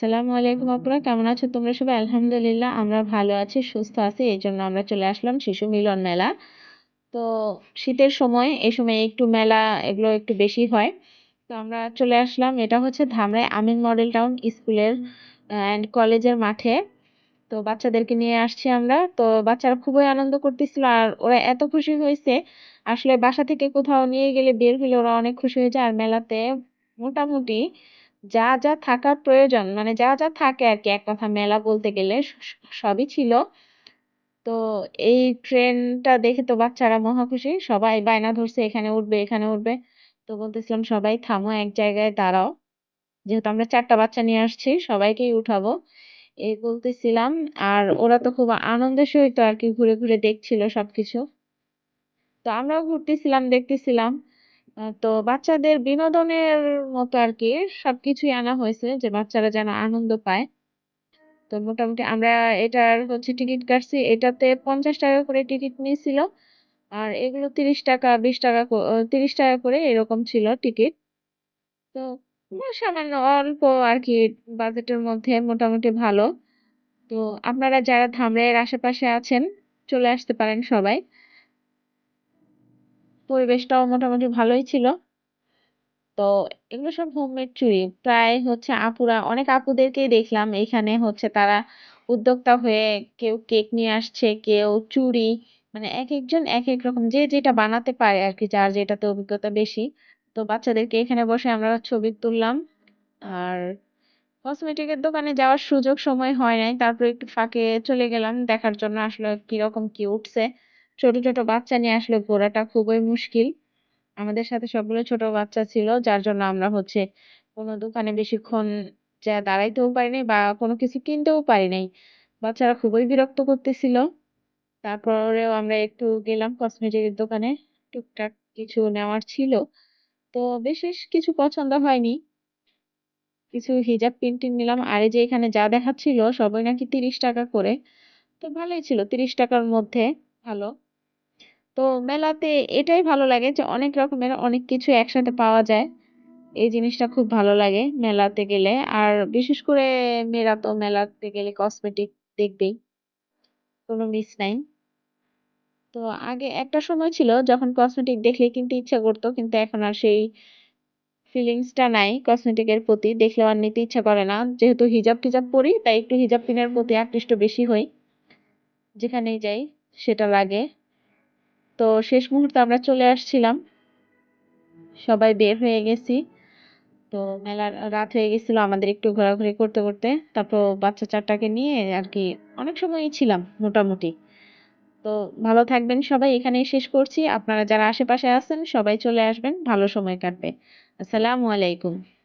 আসসালামু আলাইকুম আপুরা কেমন আছো তোমরা সবাই? আলহামদুলিল্লাহ আমরা ভালো আছি সুস্থ আছি এই জন্য আমরা চলে আসলাম শিশু মিলন মেলা। তো শীতের সময় এই সময় একটু মেলা এগুলো একটু বেশি হয়। তো আমরা চলে আসলাম এটা হচ্ছে ধামরাই আমিন মডেল টাউন স্কুলের অ্যান্ড কলেজের মাঠে। তো বাচ্চাদেরকে নিয়ে আসছি আমরা। তো বাচ্চারা খুবই আনন্দ করতেছিল আর ওরা এত খুশি হয়েছে। আসলে বাসা থেকে কোথাও নিয়ে গেলে বের হলে ওরা অনেক খুশি হয়েছে আর মেলাতে মোটামুটি যা যা থাকার প্রয়োজন মানে যা যা থাকে আর কি, এক কথা মেলা বলতে গেলে সবই ছিল। তো এই ট্রেনটা দেখে তো বাচ্চারা মহা খুশি, সবাই বায়না ধরছে, এখানে উঠবে এখানে উঠবে। তো বলতেছিলাম, সবাই থামো, এক জায়গায় দাঁড়াও। যেহেতু আমরা চারটা বাচ্চা নিয়ে আসছি, সবাইকেই উঠাবো। এই বলতেছিলাম, আর ওরা তো খুব আনন্দের সহিত আর কি ঘুরে ঘুরে দেখছিল সবকিছু। তো আমরাও ঘুরতেছিলাম, দেখতেছিলাম। তো বাচ্চাদের বিনোদনের মতো আর কি সবকিছুই আনা হয়েছে যে বাচ্চারা যেন আনন্দ পায়। তো মোটামুটি আমরা এটার হচ্ছে টিকিট কাটছি। এটাতে পঞ্চাশ টাকা করে টিকিট নিয়েছিল আর এগুলো তিরিশ টাকা, বিশ টাকা তিরিশ টাকা করে এরকম ছিল টিকিট। তো সামান্য অল্প আর কি বাজেটের মধ্যে মোটামুটি ভালো। তো আপনারা যারা ধামরাইয়ের আশেপাশে আছেন, চলে আসতে পারেন সবাই। পরিবেশটাও মোটামুটি ভালোই ছিল। তো এগুলো সব হোমমেড চুড়ি প্রায় হচ্ছে আপুরা, অনেক আপুদেরকেই দেখলাম। এখানে হচ্ছে তারা উদ্যোক্তা হয়ে কেউ কেক নিয়ে আসছে, কেউ চুড়ি মানে এক একজন এক এক রকম। যে যেটা বানাতে পারে আর কি যার যেটাতে অভিজ্ঞতা বেশি। তো বাচ্চাদেরকে এখানে বসে আমরা ছবি তুললাম। আর কসমেটিকের দোকানে যাওয়ার সুযোগ সময় হয় নাই। তারপর একটু ফাঁকে চলে গেলাম। দেখার জন্য আসলে কীরকম কি উঠছে ছোট ছোট বাচ্চা নিয়ে আসলে ঘোরাটা খুবই মুশকিল। আমাদের সাথে সবগুলো ছোট বাচ্চা ছিল, যার জন্য আমরা হচ্ছে কোনো দোকানে বেশিক্ষণ যা দাঁড়াইতেও পারি নাই বা কোনো কিছু কিনতেও পারি নাই বাচ্চারা খুবই বিরক্ত করতেছিল। তারপরেও আমরা একটু গেলাম কসমেটিকের দোকানে, টুকটাক কিছু নেওয়ার ছিল। তো বিশেষ কিছু পছন্দ হয়নি। কিছু হিজাব প্রিন্টিং নিলাম। আর যে এখানে যা দেখাচ্ছিল সবাই নাকি তিরিশ টাকা করে। তো ভালোই ছিল, তিরিশ টাকার মধ্যে ভালো। তো মেলাতে এটাই ভালো লাগে যে অনেক রকমের অনেক কিছু একসাথে পাওয়া যায়। এই জিনিসটা খুব ভালো লাগে মেলাতে গেলে। আর বিশেষ করে মেয়েরা তো মেলাতে গেলে কসমেটিক দেখবেই, কোনো মিস নাই। তো আগে একটা সময় ছিল যখন কসমেটিক দেখলে কিনতে ইচ্ছা করতো, কিন্তু এখন আর সেই ফিলিংসটা নাই কসমেটিকের প্রতি। দেখলেও আর নিতে ইচ্ছা করে না। যেহেতু হিজাব টিজাব পরি, তাই একটু হিজাব পিনের প্রতি আকৃষ্ট বেশি হই। যেখানেই যাই সেটা লাগে। তো শেষ মুহূর্তে আমরা চলে আসছিলাম। সবাই বের হয়ে গেছি। তো মেলার রাত হয়ে গেছিল আমাদের একটু ঘোরাঘুরি করতে করতে। তারপর বাচ্চা চারটাকে নিয়ে আর কি অনেক সময়ই ছিলাম মোটামুটি। তো ভালো থাকবেন সবাই, এখানেই শেষ করছি। আপনারা যারা আশেপাশে আছেন সবাই চলে আসবেন, ভালো সময় কাটবে। আসসালামু আলাইকুম।